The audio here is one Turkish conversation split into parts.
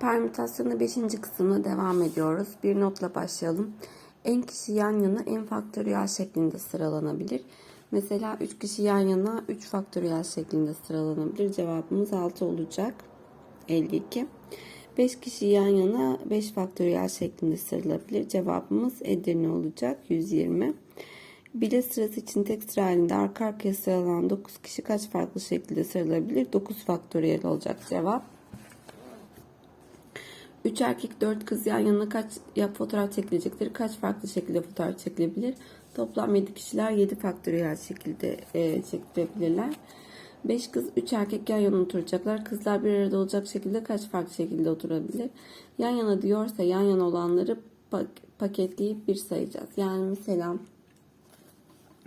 Permütasyonun 5. kısmına devam ediyoruz. Bir notla başlayalım. En kişi yan yana en faktöriyel şeklinde sıralanabilir. Mesela 3 kişi yan yana 3 faktöriyel şeklinde sıralanabilir. Cevabımız 6 olacak. 52. 5 kişi yan yana 5 faktöriyel şeklinde sıralanabilir. Cevabımız Edirne olacak. 120. Bilet sırası için tek sıra halinde arka arkaya sıralanan 9 kişi kaç farklı şekilde sıralanabilir? 9 faktöriyel olacak cevap. 3 erkek 4 kız yan yana kaç ya fotoğraf çekilecektir? Kaç farklı şekilde fotoğraf çekilebilir? Toplam 7 kişiler 7 faktöriyel şekilde e, çekilebilirler. 5 kız 3 erkek yan yana oturacaklar. Kızlar bir arada olacak şekilde kaç farklı şekilde oturabilir? Yan yana diyorsa yan yana olanları pak- paketleyip bir sayacağız. Yani mesela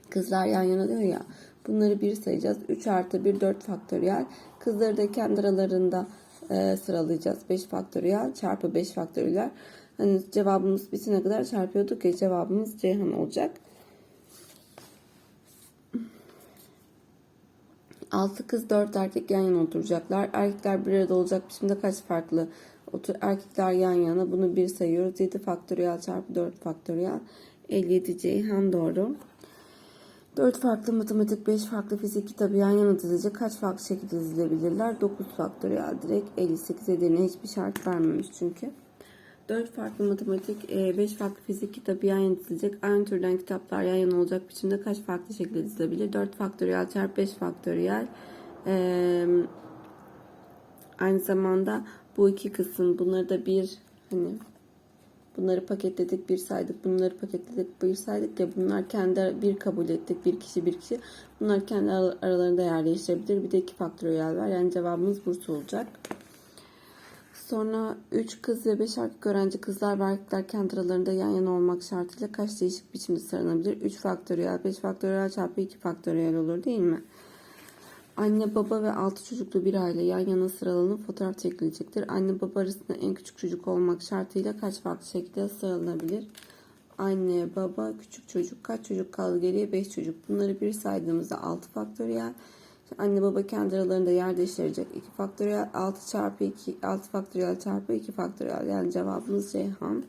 kızlar yan yana diyor ya bunları bir sayacağız. 3 artı 1 4 faktöriyel. Kızları da kendi aralarında e, sıralayacağız. 5 faktöriyel çarpı 5 faktöriyel. Hani cevabımız bitene kadar çarpıyorduk ya cevabımız Ceyhan olacak. 6 kız 4 erkek yan yana oturacaklar. Erkekler bir arada olacak biçimde kaç farklı otur erkekler yan yana bunu bir sayıyoruz. 7 faktöriyel çarpı 4 faktöriyel 57 Ceyhan doğru. 4 farklı matematik, 5 farklı fizik kitabı yan yana dizilecek. Kaç farklı şekilde dizilebilirler? 9 faktöriyel direkt 58 Edirne hiçbir şart vermemiş çünkü. 4 farklı matematik, 5 farklı fizik kitabı yan yana dizilecek. Aynı türden kitaplar yan yana olacak biçimde kaç farklı şekilde dizilebilir? 4 faktöriyel çarpı 5 faktöriyel. Aynı zamanda bu iki kısım bunları da bir hani Bunları paketledik bir saydık. Bunları paketledik bir saydık ya bunlar kendi bir kabul ettik. Bir kişi bir kişi. Bunlar kendi aralarında yer değiştirebilir. Bir de iki faktöriyel var. Yani cevabımız Bursa olacak. Sonra 3 kız ve 5 erkek öğrenci kızlar ve erkekler kendi aralarında yan yana olmak şartıyla kaç değişik biçimde sıralanabilir? 3 faktöriyel, 5 faktöriyel çarpı 2 faktöriyel olur değil mi? Anne baba ve 6 çocuklu bir aile yan yana sıralanıp fotoğraf çekilecektir. Anne baba arasında en küçük çocuk olmak şartıyla kaç farklı şekilde sıralanabilir? Anne, baba, küçük çocuk. Kaç çocuk kaldı geriye? 5 çocuk. Bunları bir saydığımızda 6 faktöriyel. Anne baba kendi aralarında yer değiştirecek. 2 faktöriyel 6 çarpı 2 6 faktöriyel çarpı 2 faktöriyel. Yani cevabımız Ceyhan.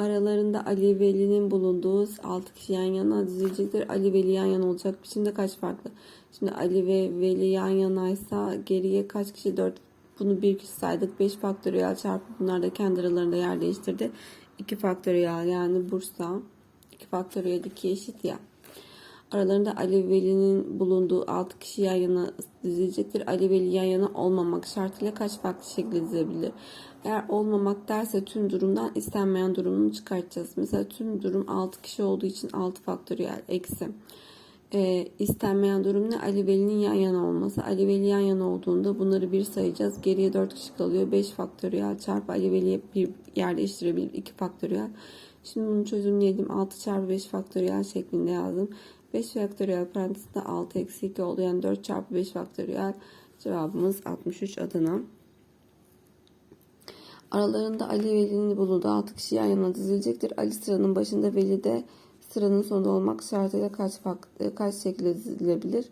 Aralarında Ali Veli'nin bulunduğu 6 kişi yan yana dizilecektir. Ali Veli yan yana olacak biçimde kaç farklı? Şimdi Ali ve Veli yan yanaysa geriye kaç kişi? 4 bunu bir kişi saydık. 5 faktöriyel çarpı bunlar da kendi aralarında yer değiştirdi. 2 faktöriyel yani Bursa. 2 faktöriyel 2 eşit ya. Aralarında Ali Veli'nin bulunduğu 6 kişi yan yana dizilecektir. Ali Veli yan yana olmamak şartıyla kaç farklı şekilde dizilebilir? Eğer olmamak derse tüm durumdan istenmeyen durumunu çıkartacağız. Mesela tüm durum 6 kişi olduğu için 6 faktöriyel eksi. Ee, istenmeyen durum ne? Ali Veli'nin yan yana olması. Ali Veli yan yana olduğunda bunları bir sayacağız. Geriye 4 kişi kalıyor. 5 faktöriyel çarpı Ali Veli'ye bir yer değiştirebilir. 2 faktöriyel. Şimdi bunu çözümleyelim. 6 çarpı 5 faktöriyel şeklinde yazdım. 5 faktöriyel parantezinde 6 eksi 2 oldu. Yani 4 çarpı 5 faktöriyel cevabımız 63 adına. Aralarında Ali Veli'nin bulunduğu 6 kişi yan yana dizilecektir. Ali sıranın başında Veli de sıranın sonunda olmak şartıyla kaç, fakt kaç şekilde dizilebilir?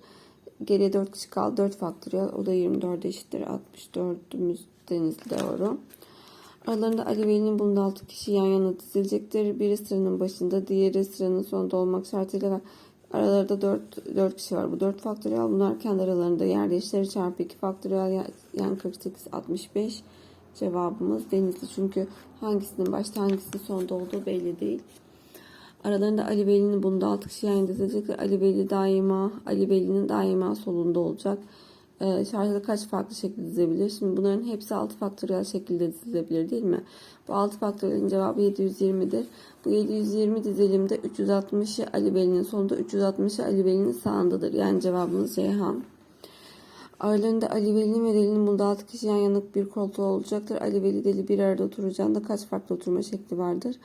Geriye 4 kişi kaldı. 4 faktöriyel. O da 24 eşittir. 64'ümüz denizli doğru. Aralarında Ali Veli'nin bulunduğu 6 kişi yan yana dizilecektir. Biri sıranın başında, diğeri sıranın sonunda olmak şartıyla aralarında 4, 4 kişi var. Bu 4 faktöriyel. Bunlar kendi aralarında yer değiştirir çarpı 2 faktöriyel yani 48, 65. Cevabımız Denizli. Çünkü hangisinin başta hangisinin sonunda olduğu belli değil. Aralarında Ali Veli'nin bunda 6 kişi yan dizilecek. Ali Veli daima, Ali Veli'nin daima solunda olacak. Ee, şarjda kaç farklı şekilde dizilebilir? Şimdi bunların hepsi 6 faktöriyel şekilde dizilebilir değil mi? Bu 6 faktöriyelin cevabı 720'dir. Bu 720 dizilimde 360'ı Ali Veli'nin sonunda 360'ı Ali Veli'nin sağındadır. Yani cevabımız Ceyhan. Aralarında Ali Veli'nin ve Deli'nin bulunduğu 6 kişi yan yanık bir koltuğu olacaktır. Ali Veli Deli bir arada oturacağında kaç farklı oturma şekli vardır?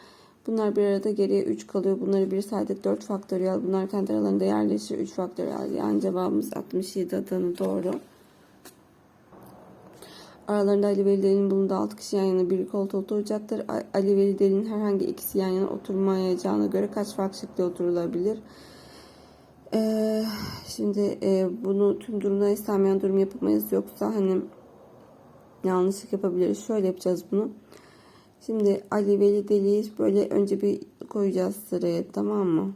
Bunlar bir arada geriye 3 kalıyor. Bunları bir saydık 4 faktöriyel. Bunlar kendi aralarında yerleşir 3 faktöriyel. Yani cevabımız 67 Adana doğru. Aralarında Ali Veli Deli'nin bulunduğu 6 kişi yan yana bir koltuğa oturacaktır. Ali Veli Deli'nin herhangi ikisi yan yana oturmayacağına göre kaç farklı şekilde oturulabilir? Ee, şimdi e, bunu tüm durumda istenmeyen durum yapamayız. Yoksa hani yanlışlık yapabiliriz. Şöyle yapacağız bunu. Şimdi Ali Veli Deli'yi böyle önce bir koyacağız sıraya tamam mı?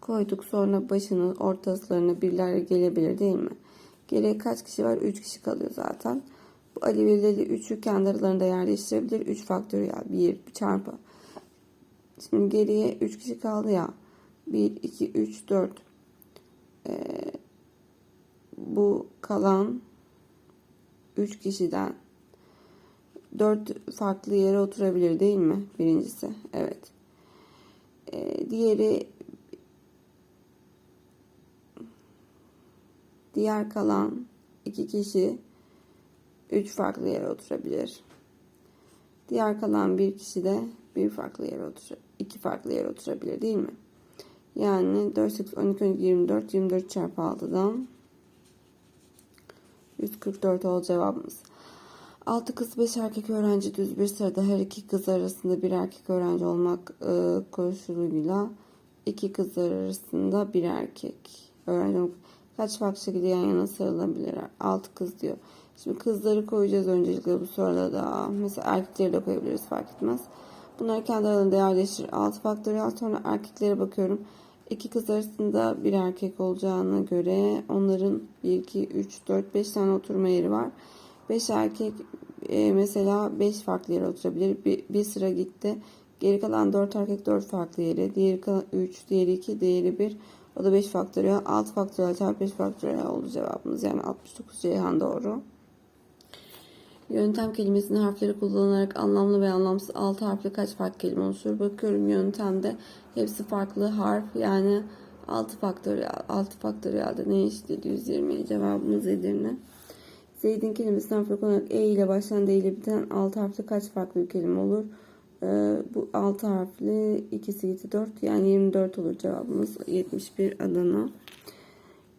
Koyduk sonra başını ortaslarına birler gelebilir değil mi? Geriye kaç kişi var? 3 kişi kalıyor zaten. Bu Ali Veli Deli 3'ü kendi aralarında yerleştirebilir. 3 faktöriyel 1 çarpı. Şimdi geriye 3 kişi kaldı ya. 1, 2, 3, 4. Ee, bu kalan 3 kişiden 4 farklı yere oturabilir değil mi? Birincisi. Evet. Ee, diğeri diğer kalan 2 kişi 3 farklı yere oturabilir. Diğer kalan bir kişi de bir farklı yere otur iki farklı yere oturabilir değil mi? Yani 4 8 12 12 24 24 çarpı 6'dan 144 ol cevabımız. 6 kız 5 erkek öğrenci düz bir sırada her iki kız arasında bir erkek öğrenci olmak e, koşuluyla iki kızlar arasında bir erkek öğrenci olmak. Kaç farklı şekilde yan yana sarılabilir? 6 kız diyor. Şimdi kızları koyacağız öncelikle bu sırada. Mesela erkekleri de koyabiliriz fark etmez. Bunları kendi aralarında yerleştir. 6 faktöriyel sonra erkeklere bakıyorum. İki kız arasında bir erkek olacağına göre onların 1, 2, 3, 4, 5 tane oturma yeri var. 5 erkek e, mesela 5 farklı yere oturabilir. Bir, bir sıra gitti. Geri kalan 4 erkek 4 farklı yere. Diğeri kalan 3, diğeri 2, diğeri 1. O da 5 faktöriyel. 6 faktöriyel çarpı 5 faktöriyel oldu cevabımız. Yani 69 Ceyhan doğru. Yöntem kelimesinin harfleri kullanarak anlamlı ve anlamsız 6 harfli kaç farklı kelime oluşur? Bakıyorum yöntemde hepsi farklı harf yani 6 faktöriyel 6 faktöriyelde ne eşit 120 cevabımız Edirne. Zeyd'in kelimesinin harfleri kullanarak E ile başlayan D ile biten 6 harfli kaç farklı bir kelime olur? Ee, bu 6 harfli ikisi 7 4 yani 24 olur cevabımız 71 Adana.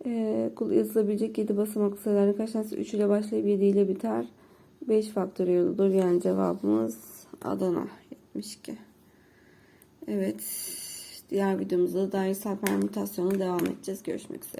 Ee, yazılabilecek 7 basamaklı sayıların kaç tanesi 3 ile başlayıp 7 ile biter? 5 faktöriyel olur. Yani cevabımız Adana 72. Evet. Diğer videomuzda dairesel permütasyona devam edeceğiz. Görüşmek üzere.